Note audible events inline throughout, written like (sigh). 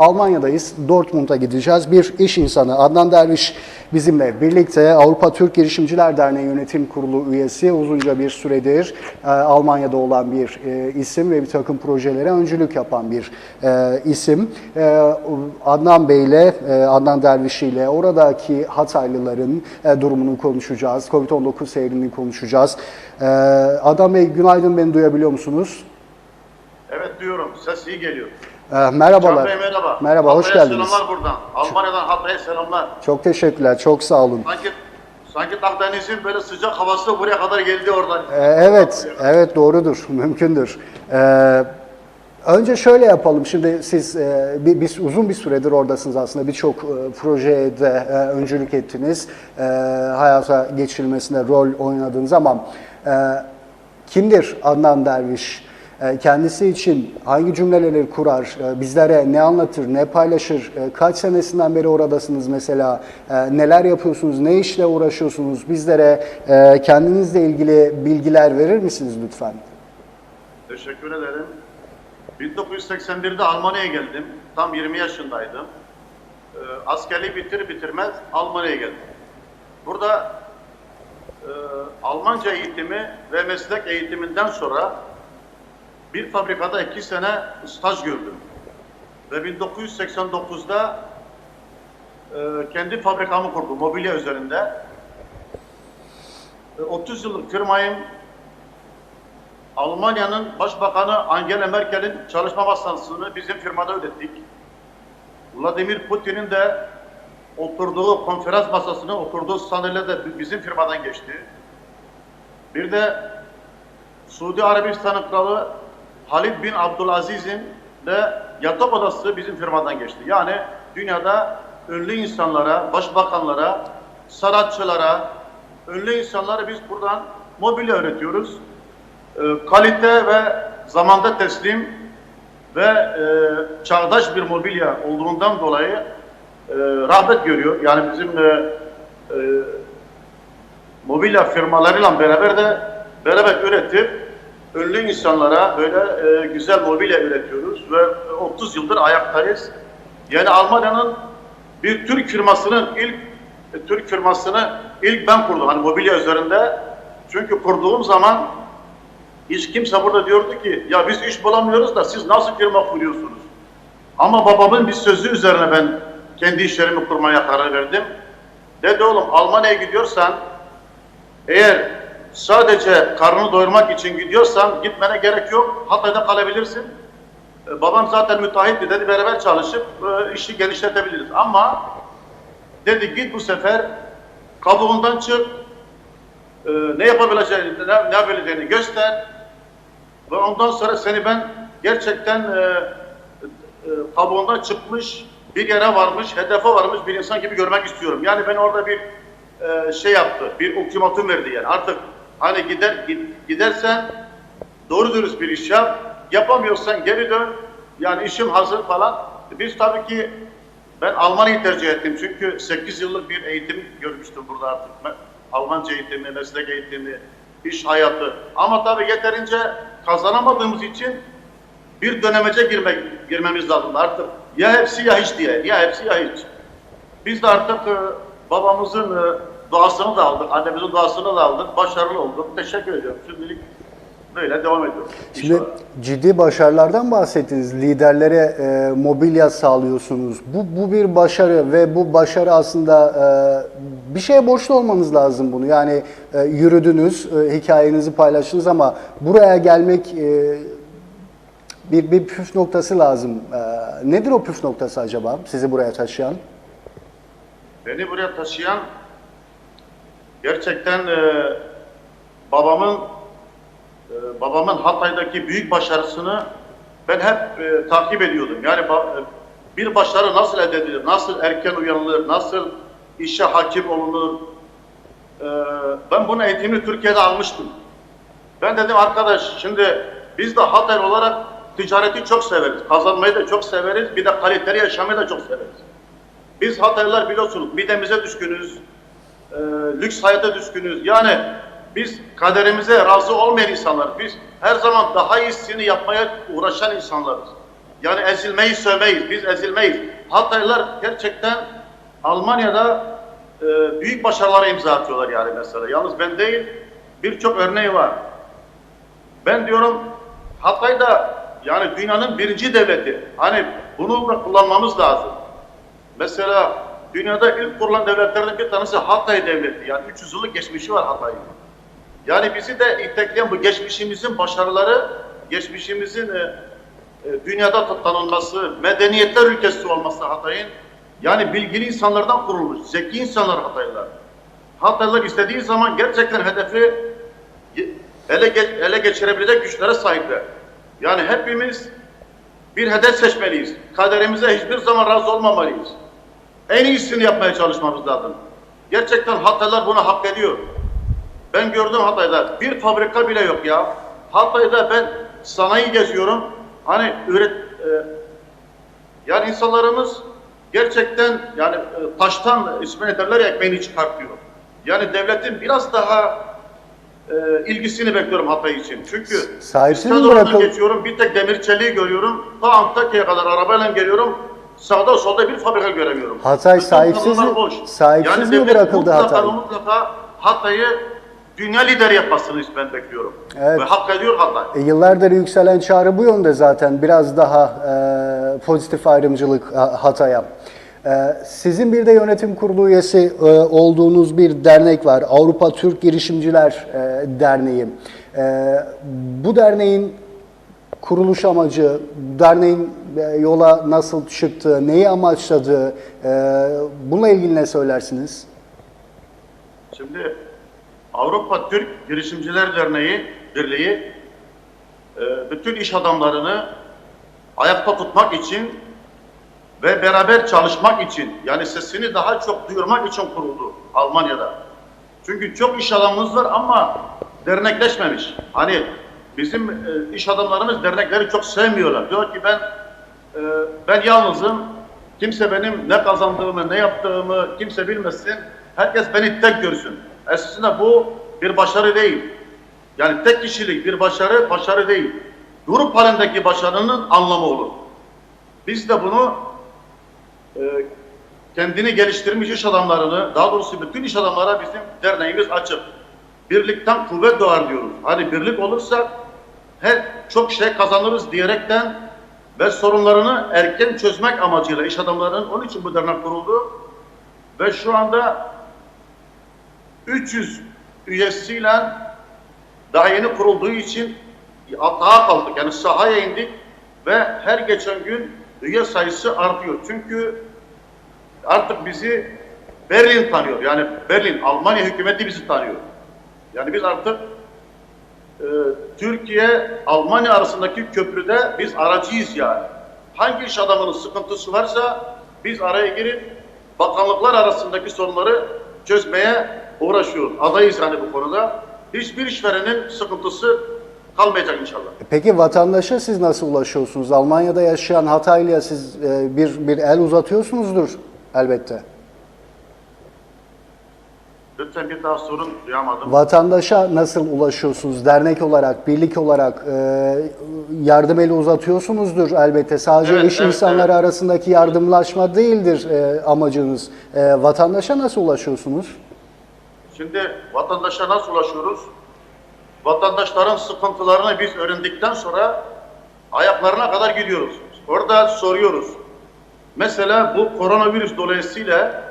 Almanya'dayız. Dortmund'a gideceğiz. Bir iş insanı Adnan Derviş bizimle birlikte Avrupa Türk Girişimciler Derneği Yönetim Kurulu üyesi. Uzunca bir süredir e, Almanya'da olan bir e, isim ve bir takım projelere öncülük yapan bir e, isim. E, Adnan Bey ile e, Adnan Derviş ile oradaki Hataylıların e, durumunu konuşacağız. Covid-19 seyrini konuşacağız. E, Adnan Bey günaydın beni duyabiliyor musunuz? Evet diyorum. Ses iyi geliyor. Ee, merhabalar. Can Bey merhaba. Merhaba, hoş Hatay'a geldiniz. Selamlar buradan. Almanya'dan Hatay'a selamlar. Çok teşekkürler, çok sağ olun. Sanki sanki Akdeniz'in böyle sıcak havası buraya kadar geldi oradan. Ee, evet, evet doğrudur, (laughs) mümkündür. Ee, önce şöyle yapalım, şimdi siz e, bi- biz uzun bir süredir oradasınız aslında, birçok e, projede e, öncülük ettiniz, e, hayata geçirilmesinde rol oynadınız ama e, kimdir Adnan Derviş? E, Kendisi için hangi cümleleri kurar, e, bizlere ne anlatır, ne paylaşır, e, kaç senesinden beri oradasınız mesela, neler yapıyorsunuz, ne işle uğraşıyorsunuz, bizlere kendinizle ilgili bilgiler verir misiniz lütfen? Teşekkür ederim. 1981'de Almanya'ya geldim. Tam 20 yaşındaydım. Askerliği bitir bitirmez Almanya'ya geldim. Burada Almanca eğitimi ve meslek eğitiminden sonra bir fabrikada iki sene staj gördüm. Ve 1989'da e, kendi fabrikamı kurdum mobilya üzerinde. E, 30 yıllık firmayım Almanya'nın Başbakanı Angela Merkel'in çalışma masasını bizim firmada ödettik. Vladimir Putin'in de oturduğu konferans masasına oturduğu sandalye de bizim firmadan geçti. Bir de Suudi Arabistan'ın kralı Halid bin Abdülaziz'in de yatak odası bizim firmadan geçti. Yani dünyada ünlü insanlara, başbakanlara, sanatçılara, ünlü insanlara biz buradan mobilya öğretiyoruz. Ee, kalite ve zamanda teslim ve e, çağdaş bir mobilya olduğundan dolayı e, rağbet görüyor. Yani bizim e, e, mobilya firmalarıyla beraber de beraber üretip ünlü insanlara böyle e, güzel mobilya üretiyoruz ve 30 yıldır ayaktayız. Yani Almanya'nın bir Türk firmasının ilk e, Türk firmasını ilk ben kurdum hani mobilya üzerinde. Çünkü kurduğum zaman hiç kimse burada diyordu ki ya biz iş bulamıyoruz da siz nasıl firma kuruyorsunuz? Ama babamın bir sözü üzerine ben kendi işlerimi kurmaya karar verdim. Dedi oğlum Almanya'ya gidiyorsan eğer sadece karnını doyurmak için gidiyorsan gitmene gerek yok. Hatay'da kalabilirsin. E, babam zaten müteahhitti dedi beraber çalışıp e, işi genişletebiliriz. Ama dedi git bu sefer kabuğundan çık. e, ne yapabileceğini, ne, ne yapabileceğini göster. Ve ondan sonra seni ben gerçekten e, e, kabuğundan çıkmış bir yere varmış, hedefe varmış bir insan gibi görmek istiyorum. Yani ben orada bir e, şey yaptı, bir ultimatum verdi yani. Artık hani gider gid- gidersen doğru dürüst bir iş yap, yapamıyorsan geri dön. Yani işim hazır falan. Biz tabii ki ben Almanya'yı tercih ettim çünkü 8 yıllık bir eğitim görmüştüm burada artık. Me- Almanca eğitimi, meslek eğitimi, iş hayatı. Ama tabii yeterince kazanamadığımız için bir dönemece girmek, girmemiz lazım artık. Ya hepsi ya hiç diye. Ya hepsi ya hiç. Biz de artık e, babamızın e, duasını da aldık, annemizin duasını da aldık. Başarılı olduk. Teşekkür ediyorum. Şimdilik böyle devam ediyoruz. Şimdi İnşallah. ciddi başarılardan bahsettiniz. Liderlere e, mobilya sağlıyorsunuz. Bu, bu bir başarı ve bu başarı aslında e, bir şeye borçlu olmanız lazım bunu. Yani e, yürüdünüz, e, hikayenizi paylaştınız ama buraya gelmek e, bir, bir püf noktası lazım. E, nedir o püf noktası acaba sizi buraya taşıyan? Beni buraya taşıyan gerçekten e, babamın e, babamın Hatay'daki büyük başarısını ben hep e, takip ediyordum. Yani e, bir başarı nasıl elde edilir, nasıl erken uyanılır, nasıl işe hakim olunur. E, ben bunun eğitimini Türkiye'de almıştım. Ben dedim arkadaş şimdi biz de Hatay olarak ticareti çok severiz, kazanmayı da çok severiz, bir de kaliteli yaşamayı da çok severiz. Biz Hataylılar biliyorsunuz midemize düşkünüz, e, lüks hayata düşkünüz. Yani biz kaderimize razı olmayan insanlar. Biz her zaman daha iyisini yapmaya uğraşan insanlarız. Yani ezilmeyi sevmeyiz, biz ezilmeyiz. Hataylılar gerçekten Almanya'da e, büyük başarılara imza atıyorlar yani mesela. Yalnız ben değil, birçok örneği var. Ben diyorum Hatay'da yani dünyanın birinci devleti. Hani bunu da kullanmamız lazım. Mesela dünyada ilk kurulan devletlerden bir tanesi Hatay Devleti. Yani 300 yıllık geçmişi var Hatay'ın. Yani bizi de itekleyen bu geçmişimizin başarıları, geçmişimizin e, e, dünyada ta- tanınması, medeniyetler ülkesi olması Hatay'ın. Yani bilgili insanlardan kurulmuş, zeki insanlar Hataylılar. Hataylılar istediği zaman gerçekten hedefi ele, ele geçirebilecek güçlere sahipler. Yani hepimiz bir hedef seçmeliyiz. Kaderimize hiçbir zaman razı olmamalıyız. En iyisini yapmaya çalışmamız lazım. Gerçekten Hataylılar bunu hak ediyor. Ben gördüm Hatay'da bir fabrika bile yok ya. Hatay'da ben sanayi geziyorum. Hani üret e, yani insanlarımız gerçekten yani e, taştan ismini derler ya ekmeğini çıkartıyor. Yani devletin biraz daha e, ilgisini bekliyorum Hatay için. Çünkü Sahipsiz mi bırakıl- geçiyorum, bir tek demir çeliği görüyorum. Ta Antakya'ya kadar arabayla geliyorum. Sağda solda bir fabrika göremiyorum. Hatay Bütün sahipsiz sahipsiz yani mi bırakıldı mutlaka Hatay? Mutlaka Hatay'ı dünya lideri yapmasını ben bekliyorum. Evet. Ve hak ediyor Hatay. E, Yıllardır yükselen çağrı bu yönde zaten. Biraz daha e, pozitif ayrımcılık e, Hatay'a. E, sizin bir de yönetim kurulu üyesi e, olduğunuz bir dernek var. Avrupa Türk Girişimciler Derneği. Bu derneğin kuruluş amacı, derneğin e, yola nasıl çıktığı, neyi amaçladığı, e, bununla ilgili ne söylersiniz? Şimdi Avrupa Türk Girişimciler Derneği Birliği e, bütün iş adamlarını ayakta tutmak için ve beraber çalışmak için yani sesini daha çok duyurmak için kuruldu Almanya'da. Çünkü çok iş adamımız var ama dernekleşmemiş. Hani bizim e, iş adamlarımız dernekleri çok sevmiyorlar. Diyor ki ben e, ben yalnızım. Kimse benim ne kazandığımı, ne yaptığımı kimse bilmesin. Herkes beni tek görsün. Esasında bu bir başarı değil. Yani tek kişilik bir başarı, başarı değil. Grup halindeki başarının anlamı olur. Biz de bunu e, kendini geliştirmiş iş adamlarını, daha doğrusu bütün iş adamlara bizim derneğimiz açık. Birlikten kuvvet doğar diyoruz. Hani birlik olursa her çok şey kazanırız diyerekten ve sorunlarını erken çözmek amacıyla iş adamlarının onun için bu dernek kuruldu. Ve şu anda 300 üyesiyle daha yeni kurulduğu için daha kaldık. Yani sahaya indik ve her geçen gün üye sayısı artıyor. Çünkü artık bizi Berlin tanıyor. Yani Berlin, Almanya hükümeti bizi tanıyor. Yani biz artık e, Türkiye, Almanya arasındaki köprüde biz aracıyız yani. Hangi iş adamının sıkıntısı varsa biz araya girip bakanlıklar arasındaki sorunları çözmeye uğraşıyoruz. Adayız yani bu konuda. Hiçbir işverenin sıkıntısı kalmayacak inşallah. Peki vatandaşa siz nasıl ulaşıyorsunuz? Almanya'da yaşayan Hataylı'ya siz e, bir, bir el uzatıyorsunuzdur elbette. Lütfen bir daha sorun duyamadım. Vatandaşa nasıl ulaşıyorsunuz? Dernek olarak, birlik olarak e, yardım eli uzatıyorsunuzdur elbette. Sadece Evet, iş evet, insanları evet. arasındaki yardımlaşma değildir e, amacınız. E, vatandaşa nasıl ulaşıyorsunuz? Şimdi vatandaşa nasıl ulaşıyoruz? Vatandaşların sıkıntılarını biz öğrendikten sonra ayaklarına kadar gidiyoruz. Orada soruyoruz. Mesela bu koronavirüs dolayısıyla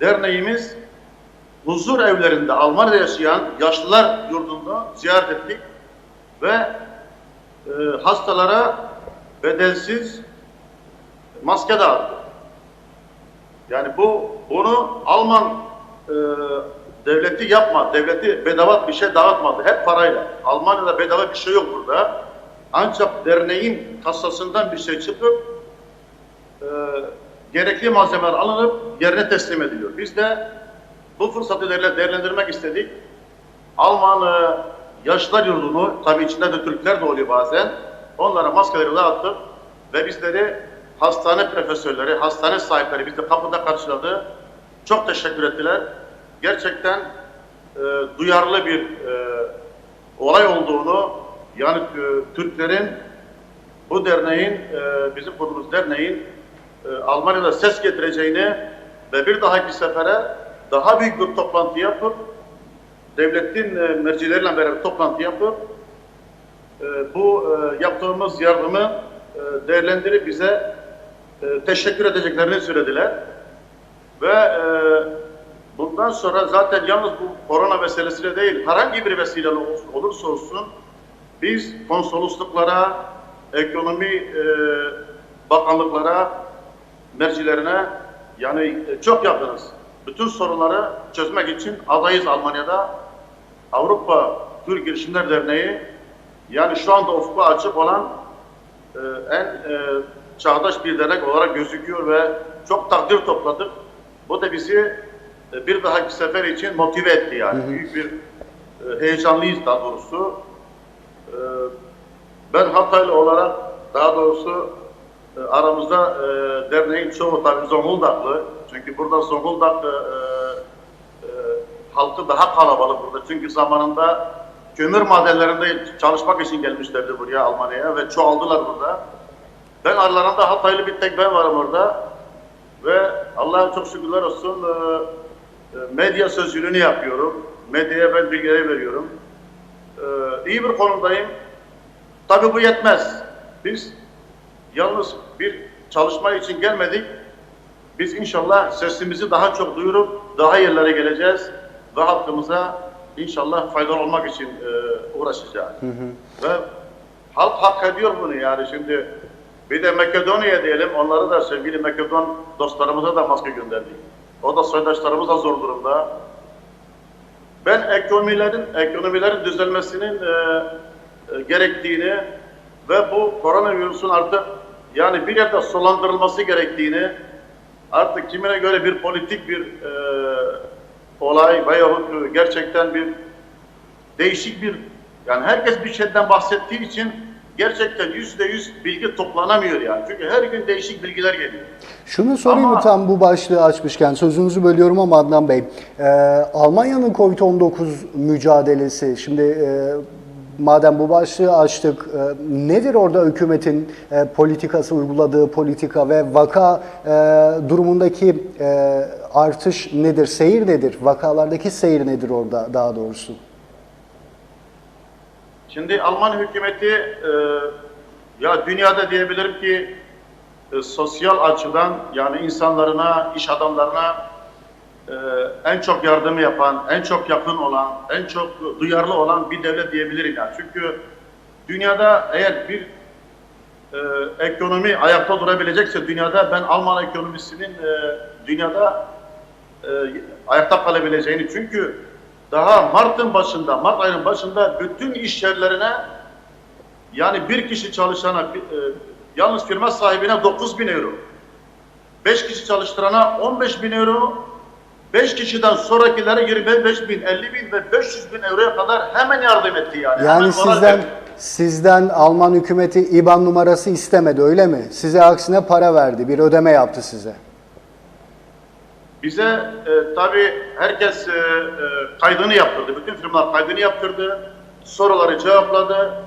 derneğimiz huzur evlerinde Almanya'da yaşayan yaşlılar yurdunu ziyaret ettik ve e, hastalara bedelsiz maske dağıttık. Yani bu bunu Alman e, devleti yapma, devleti bedava bir şey dağıtmadı. Hep parayla. Almanya'da bedava bir şey yok burada. Ancak derneğin kasasından bir şey çıkıp e, gerekli malzemeler alınıp yerine teslim ediliyor. Biz de bu fırsatı değerle- değerlendirmek istedik. Alman yaşlılar yurdunu, tabii içinde de Türkler de oluyor bazen. Onlara maskeleri dağıttık ve bizleri hastane profesörleri, hastane sahipleri bizi kapıda karşıladı. Çok teşekkür ettiler. Gerçekten e, duyarlı bir e, olay olduğunu, yani e, Türklerin bu derneğin, e, bizim kurduğumuz derneğin e, Almanya'da ses getireceğini ve bir dahaki sefere daha büyük bir toplantı yapıp devletin e, mercileriyle beraber toplantı yapıp e, bu e, yaptığımız yardımı e, değerlendirip bize e, teşekkür edeceklerini söylediler. Ve e, bundan sonra zaten yalnız bu korona meselesiyle değil, herhangi bir vesile ol- olursa olsun biz konsolosluklara, ekonomi e, bakanlıklara, mercilerine yani e, çok yakınız. Bütün sorunları çözmek için adayız Almanya'da. Avrupa Türk Girişimler Derneği yani şu anda ufku açık olan e, en e, çağdaş bir dernek olarak gözüküyor ve çok takdir topladık. Bu da bizi e, bir dahaki sefer için motive etti yani. Büyük bir e, heyecanlıyız daha doğrusu. E, ben Hataylı olarak daha doğrusu e, aramızda e, derneğin çoğu tabii Zonguldaklı. Çünkü burada Zonguldak e, e, halkı daha kalabalık burada. Çünkü zamanında kömür madenlerinde çalışmak için gelmişlerdi buraya Almanya'ya ve çoğaldılar burada. Ben aralarında Hataylı bir tek ben varım orada. Ve Allah'a çok şükürler olsun e, e, medya sözcülüğünü yapıyorum. Medyaya ben bilgileri veriyorum. E, iyi bir konumdayım. Tabii bu yetmez. Biz yalnız bir çalışma için gelmedik. Biz inşallah sesimizi daha çok duyurup daha yerlere geleceğiz ve halkımıza inşallah faydalı olmak için e, uğraşacağız. Ve halk hak ediyor bunu yani şimdi bir de Makedonya diyelim onları da sevgili Makedon dostlarımıza da maske gönderdik. O da soydaşlarımız da zor durumda. Ben ekonomilerin ekonomilerin düzelmesinin e, e, gerektiğini ve bu koronavirüsün artık yani bir yerde sulandırılması gerektiğini artık kimine göre bir politik bir e, olay veyahut gerçekten bir değişik bir yani herkes bir şeyden bahsettiği için gerçekten yüzde yüz bilgi toplanamıyor yani. Çünkü her gün değişik bilgiler geliyor. Şunu sorayım mı Ama- tam bu başlığı açmışken sözünüzü bölüyorum ama Adnan Bey. Ee, Almanya'nın Covid-19 mücadelesi şimdi e, madem bu başlığı açtık e, nedir orada hükümetin e, politikası uyguladığı politika ve vaka e, durumundaki e, artış nedir? Seyir nedir? Vakalardaki seyir nedir orada daha doğrusu? Şimdi Alman hükümeti e, ya dünyada diyebilirim ki e, sosyal açıdan yani insanlarına, iş adamlarına e, en çok yardımı yapan, en çok yakın olan, en çok duyarlı olan bir devlet diyebilirim yani. Çünkü dünyada eğer bir e, ekonomi ayakta durabilecekse dünyada ben Alman ekonomisinin e, dünyada e, ayakta kalabileceğini çünkü daha Mart'ın başında, Mart ayının başında bütün iş yerlerine yani bir kişi çalışana, e, yalnız firma sahibine 9 bin euro, 5 kişi çalıştırana 15 bin euro, 5 kişiden sonrakilere 25 bin, 50 bin ve 500 bin euroya kadar hemen yardım etti yani. Hemen Yani moral sizden sizden Alman hükümeti IBAN numarası istemedi öyle mi? Size aksine para verdi, bir ödeme yaptı size. Bize e, tabii herkes e, e, kaydını yaptırdı. Bütün firmalar kaydını yaptırdı. Soruları cevapladı.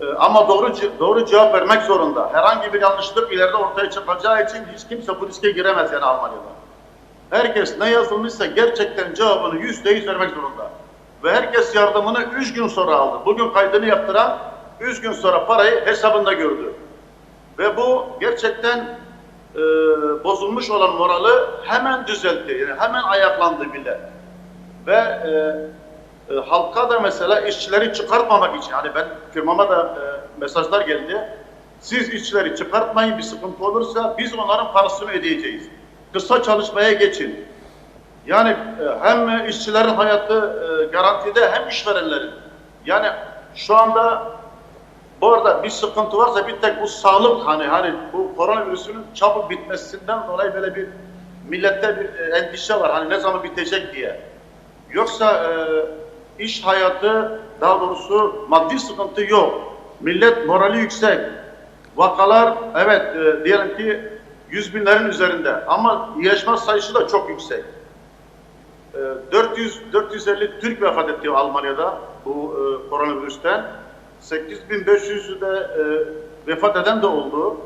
E, ama doğru doğru cevap vermek zorunda. Herhangi bir yanlışlık ileride ortaya çıkacağı için hiç kimse bu riske giremez yani Almanya'da. Herkes ne yazılmışsa gerçekten cevabını yüzde yüz vermek zorunda. Ve herkes yardımını üç gün sonra aldı. Bugün kaydını yaptıran üç gün sonra parayı hesabında gördü. Ve bu gerçekten e, bozulmuş olan morali hemen düzeltti. Yani hemen ayaklandı millet. Ve e, e, halka da mesela işçileri çıkartmamak için, hani ben firmama da e, mesajlar geldi. Siz işçileri çıkartmayın, bir sıkıntı olursa biz onların parasını ödeyeceğiz. Kısa çalışmaya geçin. Yani e, hem işçilerin hayatı e, garantide hem işverenlerin. Yani şu anda bu arada bir sıkıntı varsa bir tek bu sağlık hani hani bu koronavirüsünün çabuk bitmesinden dolayı böyle bir millette bir e, endişe var. Hani ne zaman bitecek diye. Yoksa e, iş hayatı daha doğrusu maddi sıkıntı yok. Millet morali yüksek. Vakalar evet e, diyelim ki yüz binlerin üzerinde ama iyileşme sayısı da çok yüksek. E, 400 450 Türk vefat etti Almanya'da bu e, koronavirüsten. 8500'ü de e, vefat eden de oldu.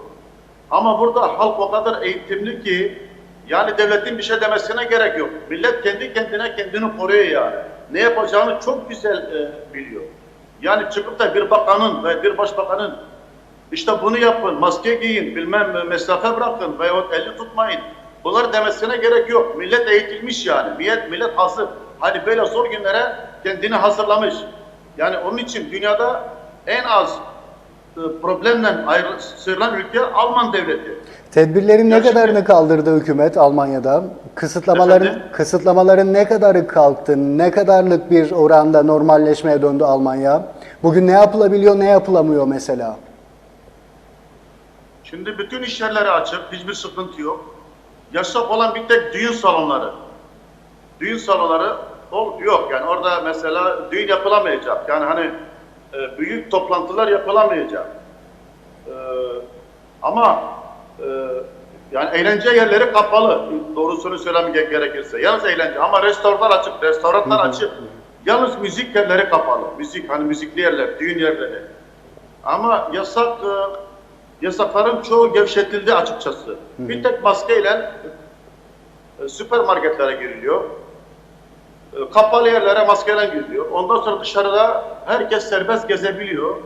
Ama burada halk o kadar eğitimli ki yani devletin bir şey demesine gerek yok. Millet kendi kendine kendini koruyor yani. Ne yapacağını çok güzel e, biliyor. Yani çıkıp da bir bakanın ve bir başbakanın işte bunu yapın, maske giyin, bilmem mesafe bırakın veyahut eli tutmayın. Bunları demesine gerek yok. Millet eğitilmiş yani. Millet, millet hazır. Hani böyle zor günlere kendini hazırlamış. Yani onun için dünyada en az e, problemle ayrı, sıyrılan ülke Alman devleti. Tedbirlerin ne kadarını kaldırdı hükümet Almanya'da? Kısıtlamaların Efendim? kısıtlamaların ne kadarı kalktı? Ne kadarlık bir oranda normalleşmeye döndü Almanya? Bugün ne yapılabiliyor, ne yapılamıyor mesela? Şimdi bütün iş yerleri açık, hiçbir sıkıntı yok. Yasak olan bir tek düğün salonları. Düğün salonları yok yani orada mesela düğün yapılamayacak. Yani hani e, büyük toplantılar yapılamayacak. E, ama e, yani eğlence yerleri kapalı. Doğrusunu söylemek gerekirse. Yalnız eğlence ama restoranlar açık, restoranlar açık. Yalnız müzik yerleri kapalı. Müzik hani müzikli yerler, düğün yerleri. Ama yasak e, yasakların çoğu gevşetildi açıkçası. Bir tek maskeyle e, süpermarketlere giriliyor. E, kapalı yerlere maskeyle giriliyor. Ondan sonra dışarıda herkes serbest gezebiliyor.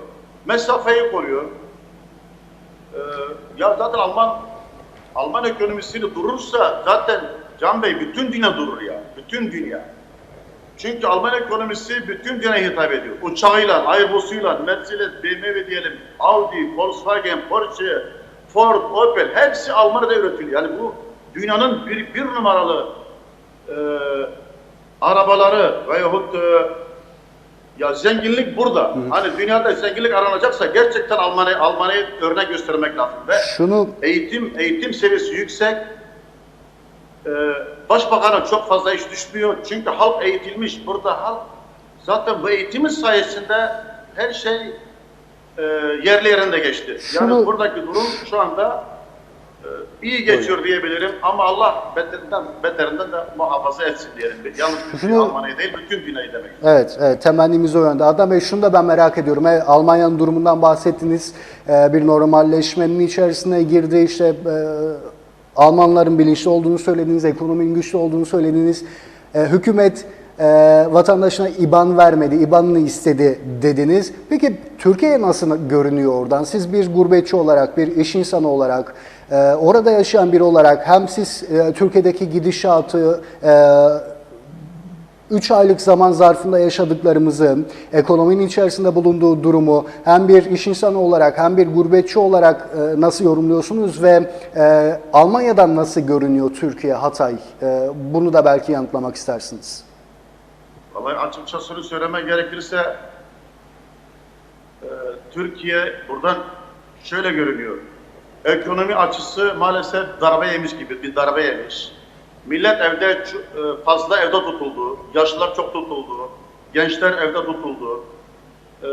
Mesafeyi koruyor. E, ya zaten Alman Alman ekonomisini durursa zaten Can Bey bütün dünya durur ya. Bütün dünya. Çünkü Alman ekonomisi bütün dünyaya hitap ediyor. Uçağıyla, Airbus'uyla, Mercedes, BMW diyelim, Audi, Volkswagen, Porsche, Ford, Opel hepsi Almanya'da üretiliyor. Yani bu dünyanın bir, bir numaralı e, arabaları veyahut e, ya zenginlik burada. Hani dünyada zenginlik aranacaksa gerçekten Almanya Almanya'yı örnek göstermek lazım. Ve Şunu eğitim eğitim seviyesi yüksek. Ee, başbakanın çok fazla iş düşmüyor. Çünkü halk eğitilmiş. Burada halk zaten bu eğitimin sayesinde her şey e, yerli yerinde geçti. Yani Şunu- buradaki durum şu anda e, iyi geçiyor diyebilirim ama Allah beterinden, beterinden de muhafaza etsin diyelim. Yalnız Şunu- Almanya değil, bütün dünyayı demek. Evet, evet temennimiz o yönde. Adnan Bey şunu da ben merak ediyorum. E, Almanya'nın durumundan bahsettiniz. E, bir normalleşmenin içerisine girdi. İşte e, Almanların bilinçli olduğunu söylediniz, ekonominin güçlü olduğunu söylediniz. E, hükümet e, vatandaşına IBAN vermedi, IBAN'ını istedi dediniz. Peki Türkiye nasıl görünüyor oradan? Siz bir gurbetçi olarak, bir iş insanı olarak, e, orada yaşayan biri olarak hem siz e, Türkiye'deki gidişatı, e, 3 aylık zaman zarfında yaşadıklarımızı, ekonominin içerisinde bulunduğu durumu hem bir iş insanı olarak hem bir gurbetçi olarak e, nasıl yorumluyorsunuz ve e, Almanya'dan nasıl görünüyor Türkiye, Hatay? E, bunu da belki yanıtlamak istersiniz. Vallahi açıkçası söylemek gerekirse e, Türkiye buradan şöyle görünüyor. Ekonomi açısı maalesef darbe yemiş gibi bir darbe yemiş. Millet evde e, fazla evde tutuldu. Yaşlılar çok tutuldu. Gençler evde tutuldu. E,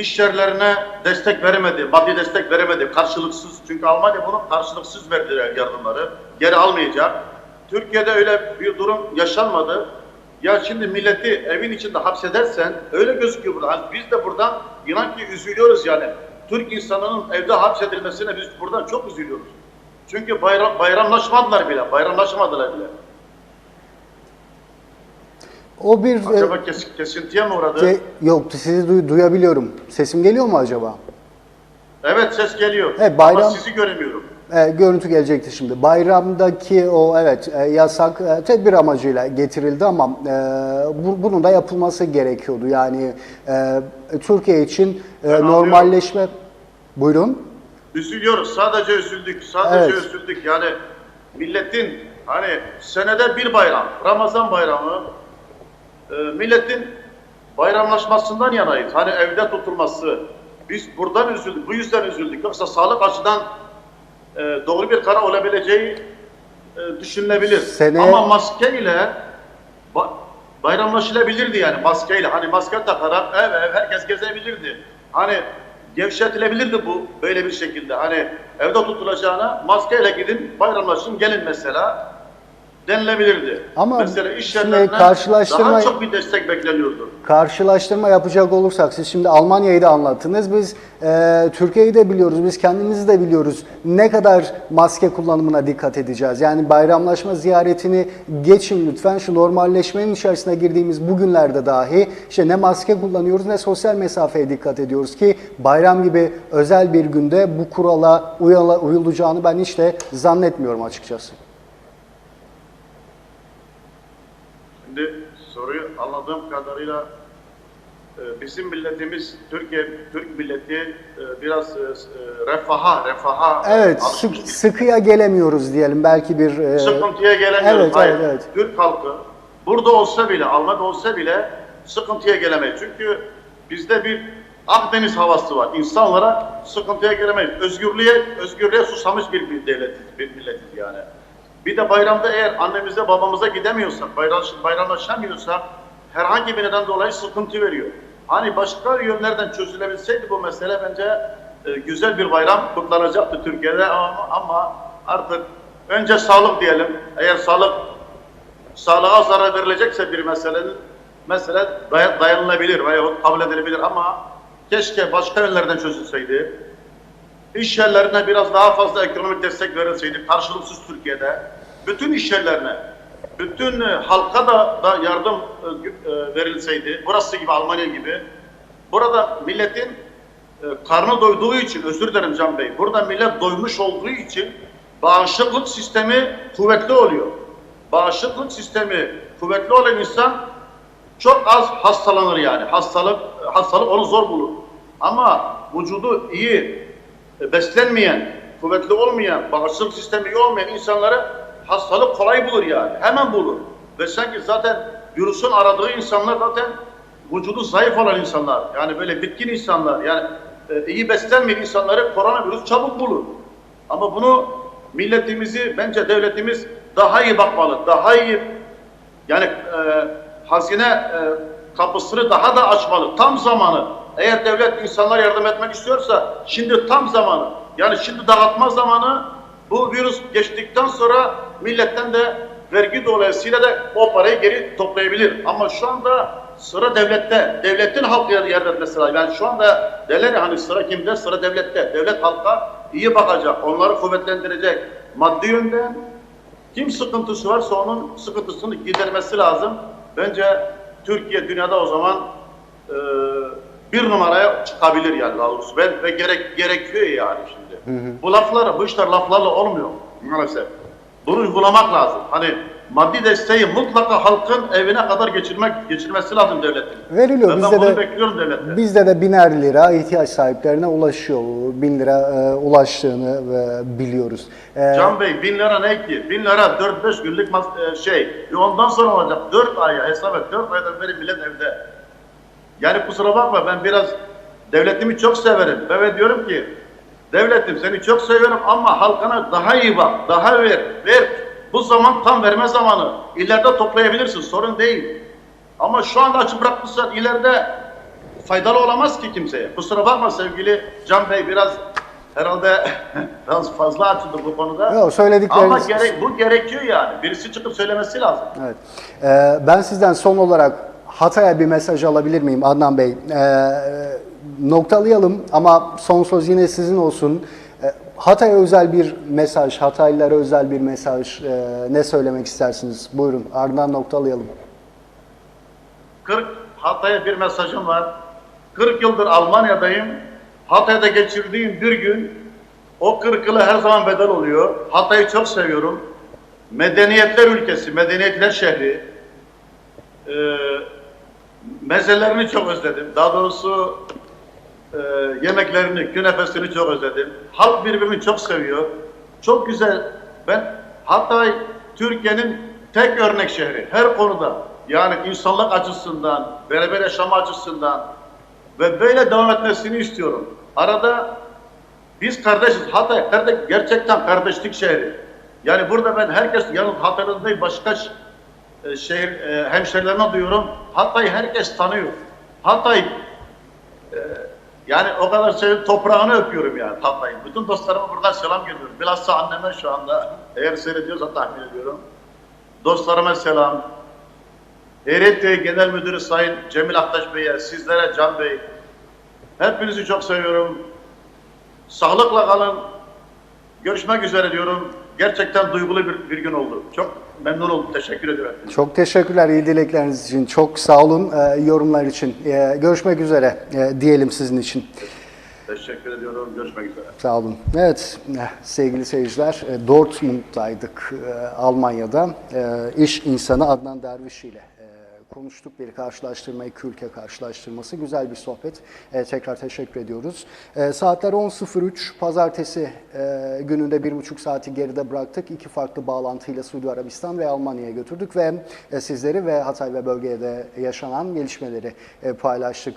iş yerlerine destek veremedi, maddi destek veremedi, karşılıksız. Çünkü Almanya bunu karşılıksız verdiler yardımları. Geri almayacak. Türkiye'de öyle bir durum yaşanmadı. Ya şimdi milleti evin içinde hapsedersen öyle gözüküyor burada. Hani biz de buradan inan ki üzülüyoruz yani. Türk insanının evde hapsedilmesine biz buradan çok üzülüyoruz. Çünkü bayram, bayramlaşmadılar bile, bayramlaşmadılar bile. O bir... e, Acaba kes, kesintiye mi uğradı? ce- yok, sizi duy- duyabiliyorum. Sesim geliyor mu acaba? Evet ses geliyor. Evet, bayram- Ama sizi göremiyorum. E, görüntü gelecekti şimdi. Bayramdaki o evet e, yasak e, tedbir amacıyla getirildi ama e, bu, bunun da yapılması gerekiyordu. Yani e, Türkiye için e, Ben normalleşme... Buyurun. Üzülüyoruz. Sadece üzüldük. Sadece Evet. üzüldük. Yani milletin hani senede bir bayram, Ramazan bayramı e, milletin bayramlaşmasından yanayız. Hani evde tutulması. Biz buradan üzüldük. Bu yüzden üzüldük. Yoksa sağlık açıdan e, doğru bir karar olabileceği e, düşünülebilir. Sene- Ama maskeyle ba- bayramlaşılabilirdi yani maskeyle. Hani maske takarak ev ev herkes gezebilirdi. Hani gevşetilebilirdi bu böyle bir şekilde. Hani evde tutulacağına maskeyle gidin bayramlaşın gelin mesela denilebilirdi. Ama Mesela iş yerlerinden karşılaştırma- daha çok bir destek bekleniyordu. Karşılaştırma yapacak olursak siz şimdi Almanya'yı da anlattınız. Biz e, Türkiye'yi de biliyoruz. Biz kendimizi de biliyoruz. Ne kadar maske kullanımına dikkat edeceğiz. Yani bayramlaşma ziyaretini geçin lütfen. Şu normalleşmenin içerisine girdiğimiz bugünlerde dahi işte ne maske kullanıyoruz ne sosyal mesafeye dikkat ediyoruz ki bayram gibi özel bir günde bu kurala uyulacağını ben hiç de zannetmiyorum açıkçası. Şimdi soruyu anladığım kadarıyla e, bizim milletimiz, Türkiye, Türk milleti e, biraz e, refaha, refaha Evet, sık, sıkıya gelemiyoruz diyelim. Belki bir sıkıntıya gelemiyoruz. Evet, Hayır. evet, evet. Türk halkı burada olsa bile, Almanya'da olsa bile sıkıntıya gelemeyiz. Çünkü bizde bir Akdeniz havası var. İnsan olarak sıkıntıya gelemeyiz. Özgürlüğe, özgürlüğe susamış bir, bir devletiz, bir milletiz yani. Bir de bayramda eğer annemize babamıza gidemiyorsak, bayram, bayramlaşamıyorsak herhangi bir neden dolayı sıkıntı veriyor. Hani başka yönlerden çözülebilseydi bu mesele bence e, güzel bir bayram kutlanacaktı Türkiye'de ama, ama artık önce sağlık diyelim. Eğer sağlık sağlığa zarar verilecekse bir meselenin mesele day- dayanılabilir veya kabul edilebilir ama keşke başka yönlerden çözülseydi. İş yerlerine biraz daha fazla ekonomik destek verilseydi karşılıksız Türkiye'de. Bütün iş yerlerine, bütün e, halka da, da yardım e, e, verilseydi. Burası gibi Almanya gibi. Burada milletin karnı doyduğu için, özür dilerim Can Bey, burada millet doymuş olduğu için bağışıklık sistemi kuvvetli oluyor. Bağışıklık sistemi kuvvetli olan insan çok az hastalanır yani. Hastalık hastalık onu zor bulur. Ama vücudu iyi beslenmeyen, kuvvetli olmayan, bağışıklık sistemi iyi olmayan insanları hastalık kolay bulur yani. Hemen bulur. Ve sanki zaten virüsün aradığı insanlar zaten vücudu zayıf olan insanlar. Yani böyle bitkin insanlar. Yani e, iyi beslenmeyen insanları koronavirüs çabuk bulur. Ama bunu milletimizi, bence devletimiz daha iyi bakmalı. Daha iyi yani e, hazine e, kapısını daha da açmalı. Tam zamanı. Eğer devlet insanlara yardım etmek istiyorsa şimdi tam zamanı. Yani şimdi dağıtma zamanı bu virüs geçtikten sonra milletten de vergi dolayısıyla da o parayı geri toplayabilir. Ama şu anda sıra devlette. Devletin halka etmesi lazım. Yani şu anda derler hani sıra kimde? Sıra devlette. Devlet halka iyi bakacak. Onları kuvvetlendirecek. Maddi yönden kim sıkıntısı varsa onun sıkıntısını gidermesi lazım. Bence Türkiye dünyada o zaman e, bir numaraya çıkabilir yani daha doğrusu. Ben, ve gerek, gerekiyor yani şimdi. Bu laflar, bu işler laflarla olmuyor maalesef. Bunu uygulamak lazım. Hani maddi desteği mutlaka halkın evine kadar geçirmek geçirmesi lazım devletin. Veriliyor. Ve Bizde ben bunu de- bekliyorum devletten. Bizde de biner lira ihtiyaç sahiplerine ulaşıyor. Bin lira e, ulaştığını e, biliyoruz. E, Can Bey bin lira ne ki? Bin lira 4-5 günlük e, şey. E ondan sonra olacak. 4 aya hesap et. 4 aydan beri millet evde. Yani kusura bakma ben biraz devletimi çok severim. Ve diyorum ki devletim seni çok seviyorum ama halkına daha iyi bak. Daha ver. Ver. Bu zaman tam verme zamanı. İleride toplayabilirsin. Sorun değil. Ama şu anda açıp bırakmışsan ileride faydalı olamaz ki kimseye. Kusura bakma sevgili Can Bey biraz herhalde (laughs) biraz fazla açıldı bu konuda. Yok, söyledikleriniz- Ama gerek, bu gerekiyor yani. Birisi çıkıp söylemesi lazım. Evet. Ee, ben sizden son olarak Hatay'a bir mesaj alabilir miyim Adnan Bey? Ee, noktalayalım ama son söz yine sizin olsun. Ee, Hatay'a özel bir mesaj, Hataylılara özel bir mesaj ee, ne söylemek istersiniz? Buyurun ardından noktalayalım. 40 Hatay'a bir mesajım var. 40 yıldır Almanya'dayım. Hatay'da geçirdiğim bir gün o 40 yılı her zaman bedel oluyor. Hatay'ı çok seviyorum. Medeniyetler ülkesi, medeniyetler şehri. Ee, mezelerini çok özledim. Daha doğrusu e, yemeklerini, künefesini çok özledim. Halk birbirini çok seviyor. Çok güzel. Ben Hatay Türkiye'nin tek örnek şehri. Her konuda. Yani insanlık açısından, beraber yaşama açısından ve böyle devam etmesini istiyorum. Arada biz kardeşiz. Hatay kardeş, gerçekten kardeşlik şehri. Yani burada ben herkes yalnız Hatay'da değil başka e, şehir e, hemşerilerine duyuyorum. Hatay'ı herkes tanıyor. Hatay e, yani o kadar şey toprağını öpüyorum yani Hatay'ın. Bütün dostlarıma buradan selam gönderiyorum. Bilhassa anneme şu anda eğer seyrediyorsa tahmin ediyorum. dostlarıma selam. Eğret Genel Müdürü Sayın Cemil Aktaş Bey'e, sizlere Can Bey, hepinizi çok seviyorum. Sağlıkla kalın. Görüşmek üzere diyorum. Gerçekten duygulu bir, bir gün oldu. Çok memnun oldum. Teşekkür ederim. Çok teşekkürler iyi dilekleriniz için. Çok sağ olun e, yorumlar için. E, görüşmek üzere e, diyelim sizin için. Teşekkür ediyorum. Görüşmek üzere. Sağ olun. Evet eh, sevgili seyirciler e, Dortmund'daydık e, Almanya'da. E, İş insanı Adnan Derviş ile e, konuştuk. Bir karşılaştırma, iki ülke karşılaştırması. Güzel bir sohbet. E, Tekrar teşekkür ediyoruz. E, Saatler 10.03. Pazartesi e, gününde bir buçuk saati geride bıraktık. İki farklı bağlantıyla Suudi Arabistan ve Almanya'ya götürdük ve e, sizleri ve Hatay ve bölgede yaşanan gelişmeleri e, paylaştık.